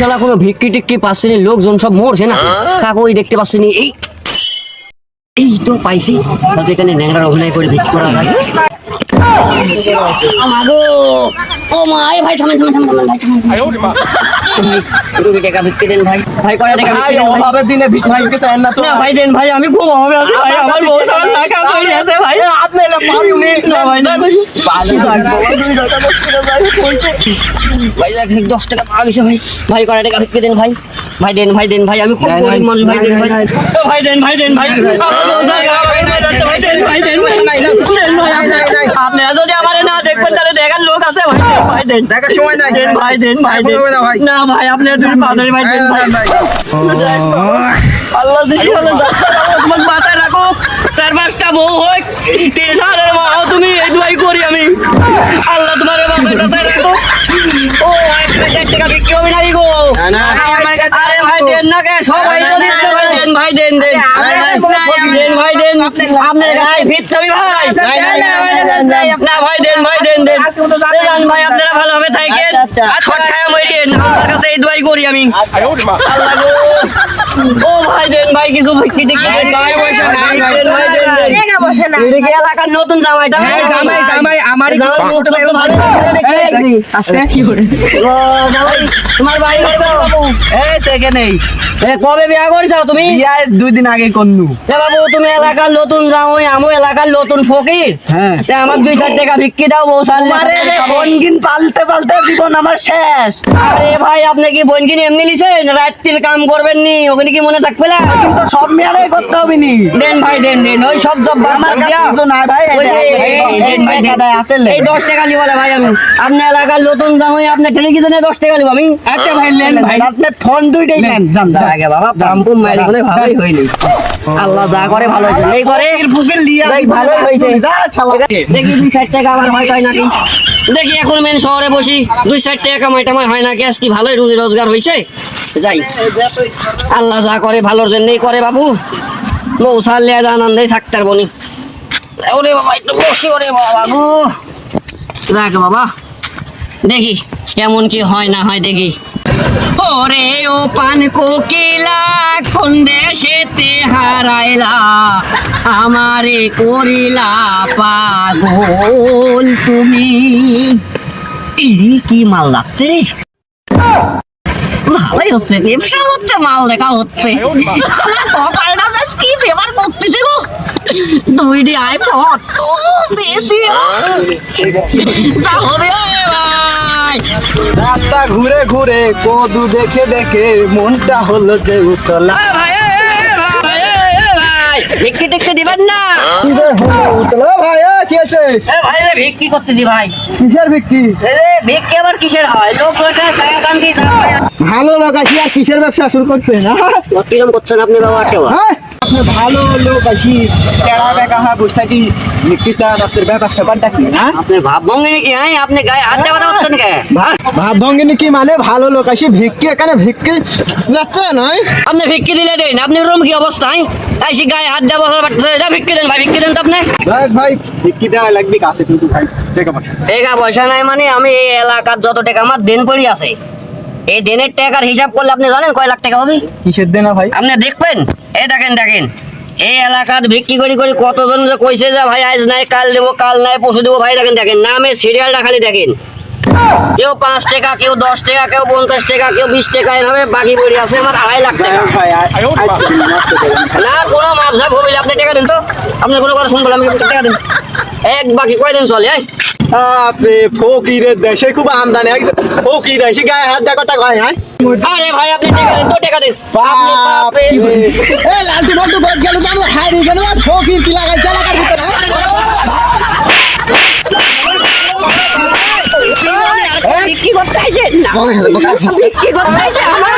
শালা কোনো ভিক্ষি টিক্কি পাচ্ছেনি লোকজন সব মরছে না। কাকু ওই দেখতে পাচ্ছেনি এই এই তো পাইছি। তাতে এখানে ন্যাংরার অভিনয় করে ভিক্ষি করা আমাগো ও মা এই ভাই থামেন থামেন থামেন ভাই থামেন রুগী টাকা ভিক্ষি দেন ভাই। ভাই করে টাকা ভিক্ষি দেন ভাই দিনে ভিক্ষা দিতে না তো। না ভাই দেন ভাই আমি খুব অভাবে আছি ভাই আমার বউ আছে ভাই আপনি এলা পারিনি না ভাই না পারি ভাই দেখ দশ টাকা পাওয়া গেছে ভাই ভাই করে টাকা ভিক্ষি দেন ভাই ভাই দেন ভাই দেন ভাই আমি খুব গরিব মানুষ ভাই দেন ভাই ভাই দেন ভাই দেন আপনারা যদি আমার না দেখবেন তাহলে দেখার লোক আছে ভাই ভাই দেন দেখার সময় নাই। দেন ভাই দেন ভাই দেন না ভাই। না আপনি দুই পাউডারি ভাই দেন ভাই আল্লাহ দিশি হলে তোমার মাথায় রাখো চার পাঁচটা বউ হয় তিন সালের মা তুমি এই দুয়াই করি আমি। আল্লাহ তোমার মাথায় কাছে রাখো। ও এক হাজার টাকা বিক্রি হবে নাকি গো? না। আমার কাছে আরে ভাই দেন না কে? সবাই তো দিচ্ছে ভাই দেন ভাই দেন দেন। দেন ভাই দেন। আপনার গায়ে ভাই না ভাই দেন ভাই দেন দেন। ভাই আপনারা থাকেন শর্ট খায়া মরিয়েন আমার কাছে এই দুয়াই করি আমি। আল্লাহ গো। ও ভাই দেন ভাই কিছু ভিক্ষি টিক্ষি দেন ভাই দেন ভাই দেন দেন এটা কি এলাকার নতুন জামাইটা এই জামাই, জামাই, আমারই ভালো কি করে? ও জামাই তোমার ভাই এই নেই। এ কবে বিয়া করেছ তুমি? বিয়া দুই দিন আগে করনু এ বাবু তুমি এলাকার নতুন জামাই আমো এলাকার নতুন ফকির। হ্যাঁ। তে আমার দুই চার টাকা ভিক্ষি দাও বউ আরে বনগিন পালতে পালতে জীবন আমার শেষ। আরে ভাই আপনি কি বনকিন এমনি লিছেন? রাত্রির কাম করবেন নি কি মনে থাকবে না? কিন্তু সব মেয়ারাই করতে হবে নি দেন ভাই দেন দেন। ওই সব জব আমার কাছে না ভাই এই- দশ টাকা ভাই আমি। আপনি এলাকার নতুন জামাই আপনি টেলিভিশনে দশ টাকা লিব আমি? আচ্ছা ভাই ভাই। আপনি ফোন দুইটাই নেন। যান। আগে বাবা ভালোই হইলি। আল্লাহ যা করে ভালো হয়েছে। এই করে লিয়া হয়েছে। ছালা দেখি দুই চার টাকা আমার হয় নাকি? দেখি এখন মেন শহরে বসি। দুই চার টাকা কামাই টামাই হয় নাকি আজকে ভালোই রুজি রোজগার হয়েছে যাই। আল্লাহ যা করে ভালোর জন্যই করে বাবু। সারলে আজ আনন্দেই থাকতে পারব নি ওরে বাবা, একটু বসি ওরে বাবা গো দেখ বাবা, দেখি কেমন কি হয় না হয়, দেখি। ওরে ও পান কোকিলা, কোন দেশেতে হারাইলা? আমারে করিলা পাগল তুমি। কি মাল লাগছে ভালোই হচ্ছে, ব্যবসা হচ্ছে, মাল দেখা হচ্ছে। কপালটা কি করতেছে গো? আইফোন তো বেশি যা হবে রাস্তা ঘুরে ঘুরে কদু দেখে দেখে মনটা হলো যে উতলা। ভিক্ষি টিক্ষি দিবেন না। ভাই এ, কি আছে ভাই রে ভিক্ষি করতেছি ভাই। কিসের ভিক্ষি? এ ভিক্ষি আবার কিসের হয়? লোক ভালো লোক আছি আর কিসের ব্যবসা শুরু করছে না? কিরম করছেন আপনি বাবা কেউ? হ্যাঁ? আপনি ভালো লোক আছি কেড়া বেকা হয় বুঝতে কি হ্যাঁ? হ্যাঁ মানে? ভালো লোক আছি ভিক্ষি এখানে ভিক্ষি যাচ্ছে নয়? আপনি ভিক্ষি দিলে দেন আপনি রুম কি অবস্থায় গায়ে হাত দেওয়া পারতেছে এটা ভিক্ষি দেন ভাই ভিক্ষি দেন তো আপনি। ভাই ভিক্ষি দেওয়া লাগবে কাছে কিন্তু ভাই। টাকা পয়সা। নাই মানে আমি এই এলাকার যত টাকা আমার দেন পড়ি আছে এই দেনের টাকার হিসাব করলে আপনি জানেন কয় লাখ টাকা হবে? কিসের দেনা ভাই আপনি দেখবেন? এই দেখেন দেখেন। এই এলাকাত বিক্রি করি করি কতজন যে কইছে যে ভাই আজ নাই কাল দেবো কাল নাই পশু দেবো ভাই দেখেন দেখেন নামে সিরিয়ালটা খালি দেখেন। কেউ পাঁচ টাকা কেউ দশ টাকা কেউ পঞ্চাশ টাকা কেউ বিশ টাকা এভাবে বাকি পড়ে আছে আমার আড়াই লাখ টাকা। না। কোনো মাপঝাপ হবে আপনি টাকা দিন তো। আপনার কোনো কথা শুনব না, আমি টাকা দিন। এক বাকি কয় দিন চলে এই? আপনি ফকিরের দেশে খুব আমদানি একদম ফকির এসে গায়ে হাত দেওয়া কথা কয় হ্যাঁ আরে ভাই আপনি টাকা দিন তো টাকা দিন বাপরে। এ লালটু বল্টু বল গেল তো আমরা হারিয়ে গেল ফকির কি লাগাই এলাকার ভিতরে কি করতে চাইছে না কি করতে চাইছে আমার